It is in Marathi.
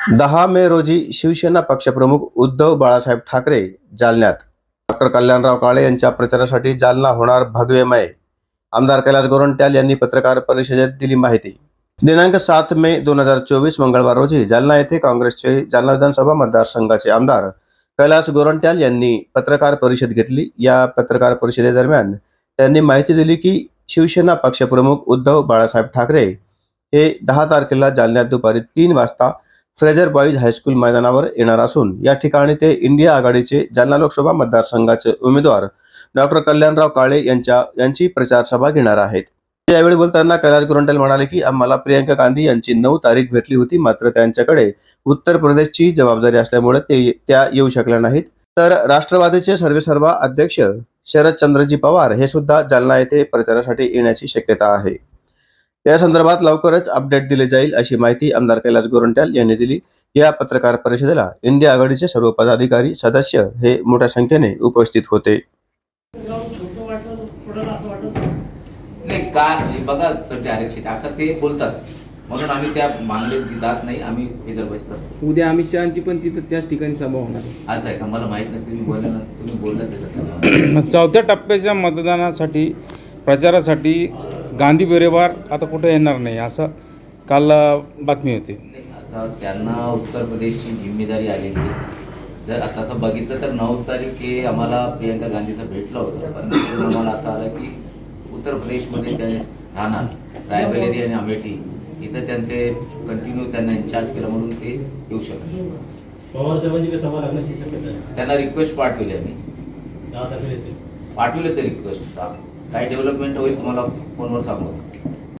दहा मे रोजी शिवसेना पक्षप्रमुख उद्धव बाळासाहेब ठाकरे जालन्यात. डॉक्टर कल्याणराव काळे यांच्या प्रचारासाठी जालना होणार भगवेमय आमदार कैलास गोरंट्याल यांनी पत्रकार परिषदेत दिली माहिती. दिनांक सात मे दोन हजार चोवीस मंगळवार रोजी जालना येथे काँग्रेसचे जालना विधानसभा मतदारसंघाचे आमदार कैलास गोरंट्याल यांनी पत्रकार परिषद घेतली. या पत्रकार परिषदेदरम्यान त्यांनी माहिती दिली की शिवसेना पक्षप्रमुख उद्धव बाळासाहेब ठाकरे हे दहा तारखेला जालन्यात दुपारी तीन वाजता फ्रेजर बॉईज हायस्कूल मैदानावर येणार असून या ठिकाणी ते इंडिया आघाडीचे जालना लोकसभा मतदारसंघाचे उमेदवार डॉक्टर कल्याणराव काळे यांच्या यांची प्रचारसभा घेणार आहेत. यावेळी बोलताना कैलास गुरंटल म्हणाले की आम्हाला प्रियंका गांधी यांची नऊ तारीख भेटली होती मात्र त्यांच्याकडे उत्तर प्रदेशची जबाबदारी असल्यामुळे ते त्या येऊ शकल्या नाहीत. तर राष्ट्रवादीचे सर्वेसर्वा अध्यक्ष शरदचंद्रजी पवार हे सुद्धा जालना येथे प्रचारासाठी येण्याची शक्यता आहे. या संदर्भात लवकरच अपडेट दिले जाईल अशी माहिती आमदार कैलास गोरंट्याल यांनी दिली. या पत्रकार परिषदेला इंडिया आघाडीचे सर्व पदाधिकारी सदस्य हे मोठ्या संख्येने उपस्थित होते. का बघा आरक्षित असं ते बोलतात. म्हणून आम्ही त्या मागणीत जात नाही आम्ही इतर बसतो. उद्या अमित शहाची पण तिथं त्याच ठिकाणी सभा होणार. असं आहे का? मला माहीत नाही तुम्ही बोलला तुम्ही बोलला चौथ्या टप्प्याच्या मतदानासाठी प्रचारासाठी गांधी परिवार आता कुठे येणार नाही असं काल बातमी होती. असं त्यांना उत्तर प्रदेशची जिम्मेदारी आलेली आहे. जर आता असं बघितलं तर नऊ तारीख हे आम्हाला प्रियंका गांधीचं भेटलं होतं पण तिथून आम्हाला असं आलं की उत्तर प्रदेशमध्ये ते राहणार रायबरेली आणि अमेठी इथं त्यांचे कंटिन्यू त्यांना इन्चार्ज केलं म्हणून ते येऊ शकत पवार साहेबांची काही सभा लागण्याची शक्यता आहे? त्यांना रिक्वेस्ट पाठवली आम्ही. पाठवले ते रिक्वेस्ट काय डेव्हलपमेंट होईल तुम्हाला फोनवर सांगू.